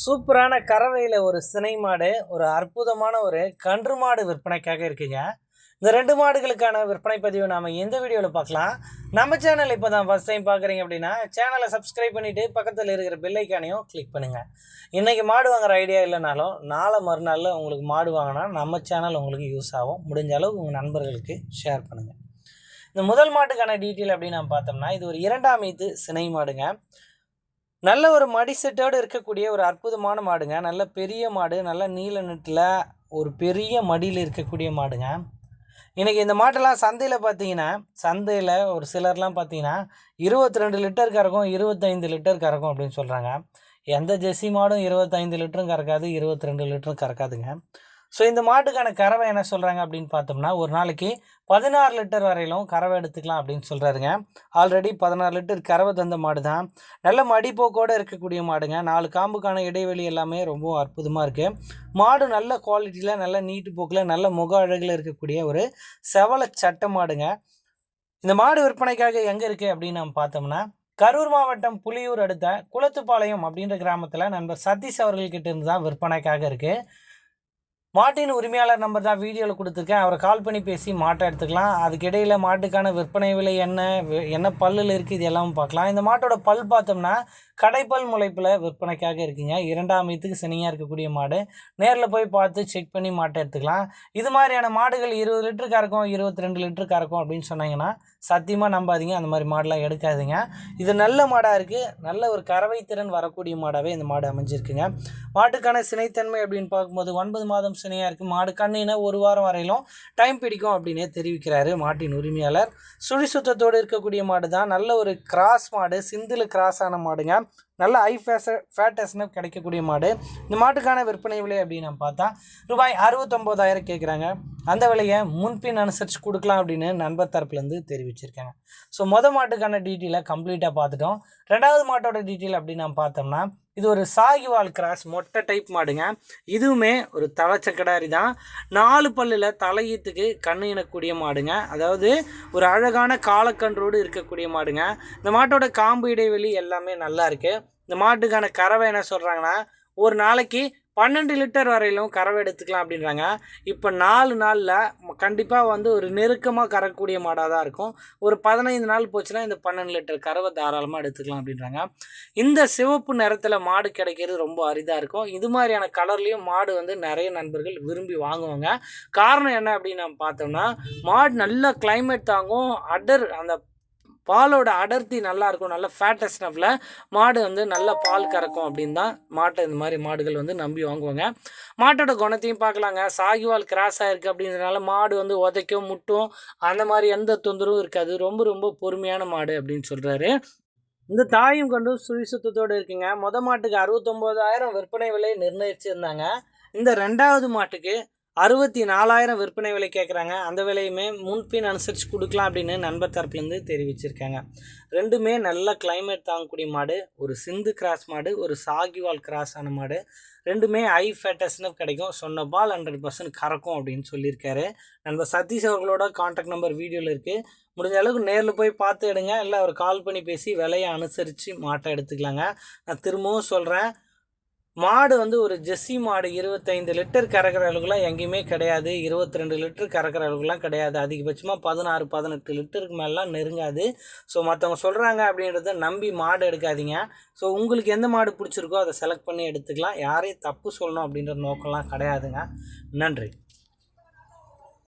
சூப்பரான கறவையில் ஒரு சினை மாடு ஒரு அற்புதமான ஒரு கன்று மாடு விற்பனைக்காக இருக்குங்க. இந்த ரெண்டு மாடுகளுக்கான விற்பனை பதிவு நாம் எந்த வீடியோவில் பார்க்கலாம்? நம்ம சேனல் இப்போ தான் ஃபஸ்ட் டைம் பார்க்குறீங்க அப்படின்னா சேனலை சப்ஸ்கிரைப் பண்ணிவிட்டு பக்கத்தில் இருக்கிற பெல்லைக்கானையும் கிளிக் பண்ணுங்கள் இன்றைக்கி மாடு வாங்குற ஐடியா இல்லைனாலும் நாளை மறுநாளில் உங்களுக்கு மாடு வாங்கினா நம்ம சேனல் உங்களுக்கு யூஸ் ஆகும். முடிஞ்ச அளவு உங்கள் நண்பர்களுக்கு ஷேர் பண்ணுங்கள் இந்த முதல் மாட்டுக்கான டீட்டெயில் அப்படின்னு நம்ம பார்த்தோம்னா இது ஒரு இரண்டாம் ஈத்து சினை மாடுங்க. நல்ல ஒரு மடி செட்டோடு இருக்கக்கூடிய ஒரு அற்புதமான மாடுங்க. நல்ல பெரிய மாடு நல்ல நீல நெட்டில் ஒரு பெரிய மடியில் இருக்கக்கூடிய மாடுங்க. இன்றைக்கி இந்த மாட்டெல்லாம் சந்தையில் பார்த்தீங்கன்னா சந்தையில் ஒரு சிலர்லாம் பார்த்தீங்கன்னா இருபத்தி ரெண்டு லிட்டர் கறக்கும் இருபத்தைந்து லிட்டர் கறக்கும் அப்படின்னு சொல்கிறாங்க எந்த ஜெர்சி மாடும் இருபத்தைந்து லிட்டரும் கறக்காது இருபத்தி ரெண்டு லிட்டரும் கறக்காதுங்க. ஸோ இந்த மாட்டுக்கான கறவை என்ன சொல்கிறாங்க அப்படின்னு பார்த்தோம்னா ஒரு நாளைக்கு பதினாறு லிட்டர் வரையிலும் கறவை எடுத்துக்கலாம் அப்படின்னு சொல்கிறாருங்க ஆல்ரெடி பதினாறு லிட்டர் கறவை தந்த மாடு தான் நல்ல மடிப்போக்கோடு இருக்கக்கூடிய மாடுங்க. நாலு காம்புக்கான இடைவெளி எல்லாமே ரொம்ப அற்புதமாக இருக்குது மாடு நல்ல குவாலிட்டியில் நல்ல நீட்டு போக்கில் நல்ல முக அழகில் இருக்கக்கூடிய ஒரு செவல சட்ட மாடுங்க. இந்த மாடு விற்பனைக்காக எங்கே இருக்குது அப்படின்னு நம்ம பார்த்தோம்னா கரூர் மாவட்டம் புலியூர் அடுத்த குளத்துப்பாளையம் அப்படின்ற கிராமத்தில் நண்பர் சதீஷ் அவர்கள்கிட்ட இருந்து தான் விற்பனைக்காக இருக்குது மாட்டின் உரிமையாளர் நம்பர் தான் வீடியோவில் கொடுத்துருக்கேன். அவரை கால் பண்ணி பேசி மாட்டை எடுத்துக்கலாம். அதுக்கு இடையில் மாட்டுக்கான விற்பனை விலை என்ன என்ன பல்லில் இருக்குது இது எல்லாமே பார்க்கலாம். இந்த மாட்டோட பல் பார்த்தோம்னா கடைப்பல் முளைப்பில் விற்பனைக்காக இருக்குங்க. இரண்டாம் மீத்துக்கு சனியாக இருக்கக்கூடிய மாடு. நேரில் போய் பார்த்து செக் பண்ணி மாட்டை எடுத்துக்கலாம். இது மாதிரியான மாடுகள் இருபது லிட்டரு கறக்கும் இருபத்தி ரெண்டு லிட்டரு கறக்கும் அப்படின்னு சொன்னாங்கன்னா சத்தியமாக நம்பாதீங்க. அந்த மாதிரி மாடெலாம் எடுக்காதீங்க. இது நல்ல மாடாக இருக்குது நல்ல ஒரு கறவை திறன் வரக்கூடிய மாடாகவே இந்த மாடு அமைஞ்சிருக்குங்க. மாட்டுக்கான சினைத்தன்மை அப்படின்னு பார்க்கும்போது ஒன்பது மாதம் சினையாக இருக்குது மாடு கண்ணினா ஒரு வாரம் வரையிலும் டைம் பிடிக்கும் அப்படின்னே தெரிவிக்கிறாரு மாட்டின் உரிமையாளர். சுழி சுத்தத்தோடு இருக்கக்கூடிய மாடு தான் நல்ல ஒரு கிராஸ் மாடு சிந்தில் கிராஸ் ஆன மாடுங்க. நல்ல ஐ ஃபேஸ ஃபேட்டஸ்னு கிடைக்கக்கூடிய மாடு. இந்த மாட்டுக்கான விற்பனை விலை அப்படின்னு நம்ம பார்த்தா ரூபாய் அறுபத்தொம்போதாயிரம் கேட்குறாங்க. அந்த விலையை முன்பின் அனுசரித்து கொடுக்கலாம் அப்படின்னு நண்பர் தரப்புலேருந்து தெரிவிச்சிருக்காங்க. ஸோ மொதல் மாட்டுக்கான டீட்டெயிலை கம்ப்ளீட்டாக பார்த்துட்டோம். ரெண்டாவது மாட்டோட டீட்டெயில் அப்படின்னு நம்ம பார்த்தோம்னா இது ஒரு சாகிவால் கிராஸ் மொட்டை டைப் மாடுங்க. இதுவுமே ஒரு தலைச்சக்கடாரி தான் நாலு பல்லில் தலையீத்துக்கு கண்ணு இனக்கூடிய மாடுங்க. அதாவது ஒரு அழகான காலக்கன்றோடு இருக்கக்கூடிய மாடுங்க. இந்த மாட்டோட காம்பு இடைவெளி எல்லாமே நல்லா இருக்குது இந்த மாட்டுக்கான கறவை என்ன சொல்கிறாங்கன்னா ஒரு நாளைக்கு பன்னெண்டு லிட்டர் வரையிலும் கறவை எடுத்துக்கலாம் அப்படின்றாங்க. இப்போ நாலு நாளில் கண்டிப்பாக வந்து ஒரு நெருக்கமாக கறக்கக்கூடிய மாடாக தான் இருக்கும். ஒரு பதினைந்து நாள் போச்சுன்னா இந்த பன்னெண்டு லிட்டர் கறவை தாராளமாக எடுத்துக்கலாம் அப்படின்றாங்க. இந்த சிவப்பு நிறத்தில் மாடு கிடைக்கிறது ரொம்ப அரிதாக இருக்கும். இது மாதிரியான கலர்லேயும் மாடு வந்து நிறைய நண்பர்கள் விரும்பி வாங்குவாங்க. காரணம் என்ன அப்படின்னு நம்ம பார்த்தோம்னா மாடு நல்லா கிளைமேட் தாங்கும் அடர் அந்த பாலோட அடர்த்தி நல்லா இருக்கும். நல்ல ஃபேட்டஸ்னஃபில் மாடு வந்து நல்ல பால் கறக்கும் அப்படின்னு தான் மாட்டை இந்த மாதிரி மாடுகள் வந்து நம்பி வாங்குவாங்க. மாட்டோட குணத்தையும் பார்க்கலாங்க. சாகிவால் கிராஸ் ஆகிருக்கு அப்படின்றதுனால மாடு வந்து உதைக்கும் முட்டும் அந்த மாதிரி எந்த தொந்தரவும் இருக்காது. ரொம்ப ரொம்ப பொறுமையான மாடு அப்படின்னு சொல்கிறாரு இந்த தாயும் கொண்டு சுழி சுத்தத்தோடு இருக்குங்க. மொத மாட்டுக்கு அறுபத்தொம்போதாயிரம் விற்பனை விலை நிர்ணயிச்சிருந்தாங்க. இந்த ரெண்டாவது மாட்டுக்கு அறுபத்தி நாலாயிரம் விற்பனை விலை கேட்குறாங்க அந்த விலையுமே முன்பின் அனுசரித்து கொடுக்கலாம் அப்படின்னு நண்பர் தரப்புலேருந்து தெரிவிச்சிருக்காங்க. ரெண்டுமே நல்ல கிளைமேட் தாங்கக்கூடிய மாடு ஒரு சிந்து கிராஸ் மாடு ஒரு சாகிவால் கிராஸ் ஆன மாடு. ரெண்டுமே ஐ ஃபேட்டஸ்னு கிடைக்கும். சொன்ன பால் ஹண்ட்ரட் பர்சன்ட் கறக்கும் அப்படின்னு சொல்லியிருக்காரு. நண்பர் சதீஷ் அவர்களோட காண்டாக்ட் நம்பர் வீடியோவில் இருக்குது முடிஞ்ச அளவுக்கு நேரில் போய் பார்த்து எடுங்க. இல்லை அவர் கால் பண்ணி பேசி விலையை அனுசரித்து மாட்டை எடுத்துக்கலாங்க. நான் திரும்பவும் சொல்கிறேன் மாடு வந்து ஒரு ஜெஸ்ஸி மாடு இருபத்தைந்து லிட்டர் கறக்கிற அளவுக்குலாம் எங்கேயுமே கிடையாது. இருபத்தி ரெண்டு லிட்டர் கறக்கிற அளவுக்குலாம் கிடையாது. அதிகபட்சமாக பதினாறு பதினெட்டு லிட்டருக்கு மேலாம் நெருங்காது. ஸோ மற்றவங்க சொல்கிறாங்க அப்படின்றத நம்பி மாடு எடுக்காதீங்க. ஸோ உங்களுக்கு எந்த மாடு பிடிச்சிருக்கோ அதை செலக்ட் பண்ணி எடுத்துக்கலாம். யாரையும் தப்பு சொல்லணும் அப்படின்ற நோக்கம்லாம் கிடையாதுங்க. நன்றி.